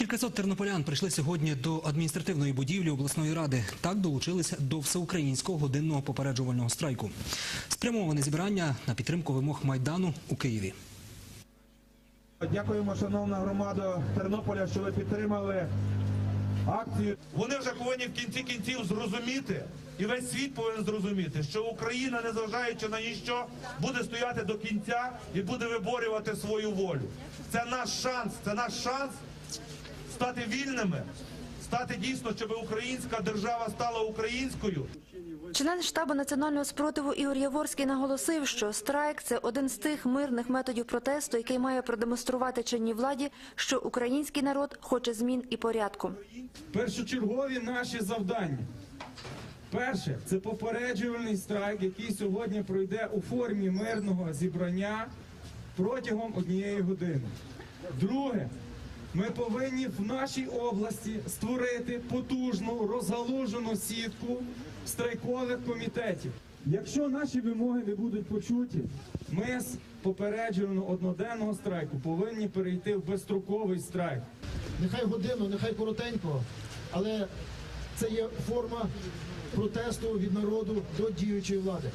Кількасот тернополян прийшли сьогодні до адміністративної будівлі обласної ради. Так долучилися до всеукраїнського годинного попереджувального страйку. Спрямоване зібрання на підтримку вимог майдану у Києві. Дякуємо, шановна громада Тернополя, що ви підтримали акцію. Вони вже повинні в кінці кінців зрозуміти, і весь світ повинен зрозуміти, що Україна, незважаючи на ніщо, буде стояти до кінця і буде виборювати свою волю. Це наш шанс, це наш шанс стати вільними, стати дійсно, щоб українська держава стала українською. Член штабу національного спротиву Ігор Яворський наголосив, що страйк це один з тих мирних методів протесту, який має продемонструвати чинній владі, що український народ хоче змін і порядку. Першочергові наші завдання. Перше це попереджувальний страйк, який сьогодні пройде у формі мирного зібрання протягом однієї години. Друге, ми повинні в нашій області створити потужну розгалужену сітку страйкових комітетів. Якщо наші вимоги не будуть почуті, ми з попереджувального одноденного страйку повинні перейти в безстроковий страйк. нехай годину, нехай коротенько, але це є форма протесту від народу до діючої влади.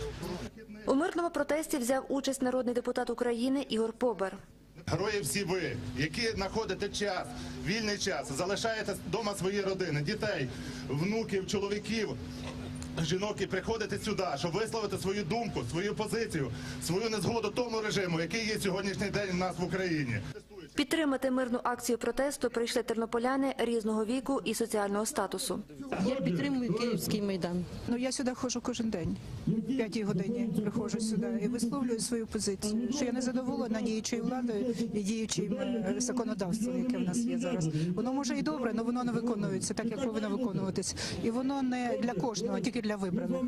У мирному протесті взяв участь народний депутат України Ігор Побер. Герої всі ви, які знаходите час, вільний час, залишаєте вдома свої родини, дітей, внуків, чоловіків. Жінок і приходите сюди, щоб висловити свою думку, свою позицію, свою незгоду тому режиму, який є сьогоднішній день у нас в Україні. Підтримати мирну акцію протесту прийшли тернополяни різного віку і соціального статусу. Я підтримую Київський майдан. Ну я сюди ходжу кожен день. П'ятій годині приходжу сюди і висловлюю свою позицію. Що я не задоволена діючою владою і діючим е, законодавством, яке в нас є зараз. Воно може і добре, але воно не виконується так, як повинно виконуватись. І воно не для кожного, а тільки для вибраних.